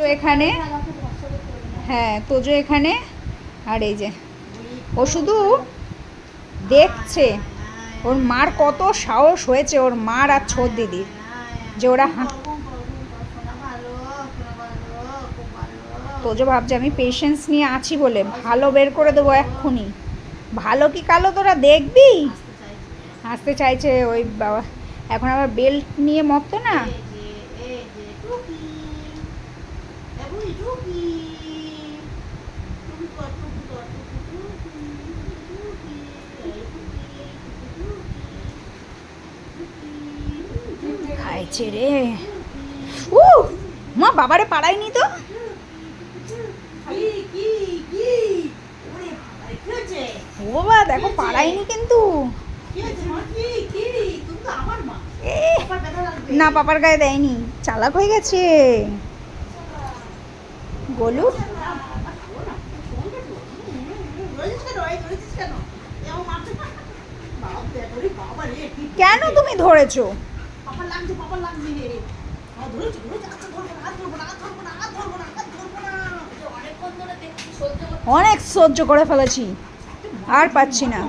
তোজো এখানে। হ্যাঁ তোজো এখানে। আর এই যে ও শুধু দেখছে। ওর মার কত সাহস হয়েছে ওর মার আর ছোট দিদির। যে ওরা হা- তোজো ভাবছে আমি পেশেন্স নিয়ে আছি বলে ভালো বের করে দেবো এক্ষুনি। ভালো কি কালো তোরা দেখবি? আসতে চাইছে। ওই বাবা। এখন আবার বেল্ট নিয়ে মতো না? খাইছে রে। উ মা বাবারে পাড়ায়নি তো? ও বাবা দেখো পাড়ায়নি কিন্তু। না, পাপার গায়ে দেয়নি। চালাক হয়ে গেছে। গোলু কেন তুমি ধরেছো? অনেক সহ্য করে ফেলেছি। আর পাচ্ছি না।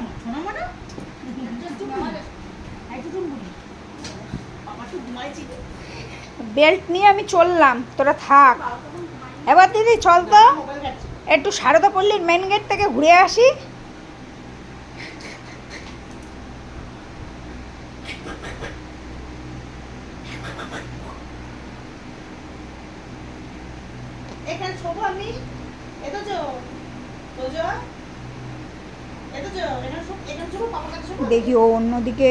বেল্ট নিয়ে আমি চললাম। তোরা থাক। এবার দিদি, চল তো। একটু সারদা পল্লীর মেন গেট থেকে ঘুরে আসি। এখানে ছোট আমি। এতো যো তোজো এতো যো এখানে শোবো এখানে শোবো পাপার কাছে শোবো দেখি, ও অন্যদিকে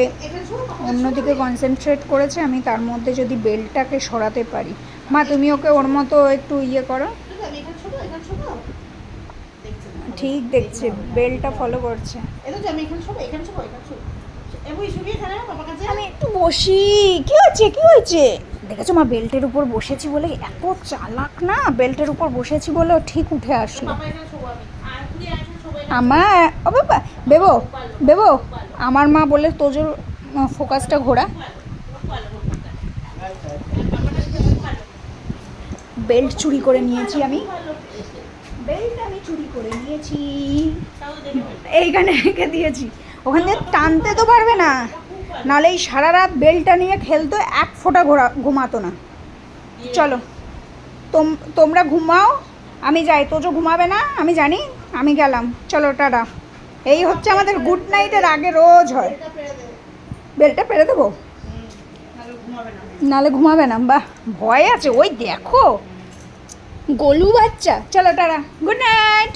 অন্যদিকে? কনসেন্ট্রেট করেছে, আমি তার মধ্যে যদি বেল্টটাকে সরাতে পারি মা, তুমি ওকে ওর মতো একটু ইয়ে করো। ঠিক দেখছে বেলটা ফলো করছে আমি একটু বসি কি হয়েছে কি হয়েছে দেখেছ মা বেল্টের উপর বসেছি বলে এত চালাক না? বেল্টের উপর বসেছি বলে ঠিক উঠে আসলো। আমার ও বাবা বেবো বেবো আমার মা বলে তোজোর ফোকাসটা ঘোরা। বেল্ট চুরি করে নিয়েছি আমি। বেল্ট আমি চুরি করে নিয়েছি। এইখানে রেখে দিয়েছি। ওখান থেকে টানতে তো পারবে না। নাহলে এই সারা রাত বেলটা নিয়ে খেলতো, এক ফোঁটা ঘোরা, ঘুমাতো না। চলো, তোম, তোমরা ঘুমাও, আমি যাই, তোজো ঘুমাবে না, আমি জানি, আমি গেলাম। চলো, টাটা। এই হচ্ছে আমাদের গুড নাইটের আগে রোজ হয়। বেলটা পেরে দেবো? হুম নাহলে ঘুমাবে না নাহলে ঘুমাবে না বাহ, ভয় আছে। ওই দেখো, গোলু বাচ্চা। চলো, টাটা। Good night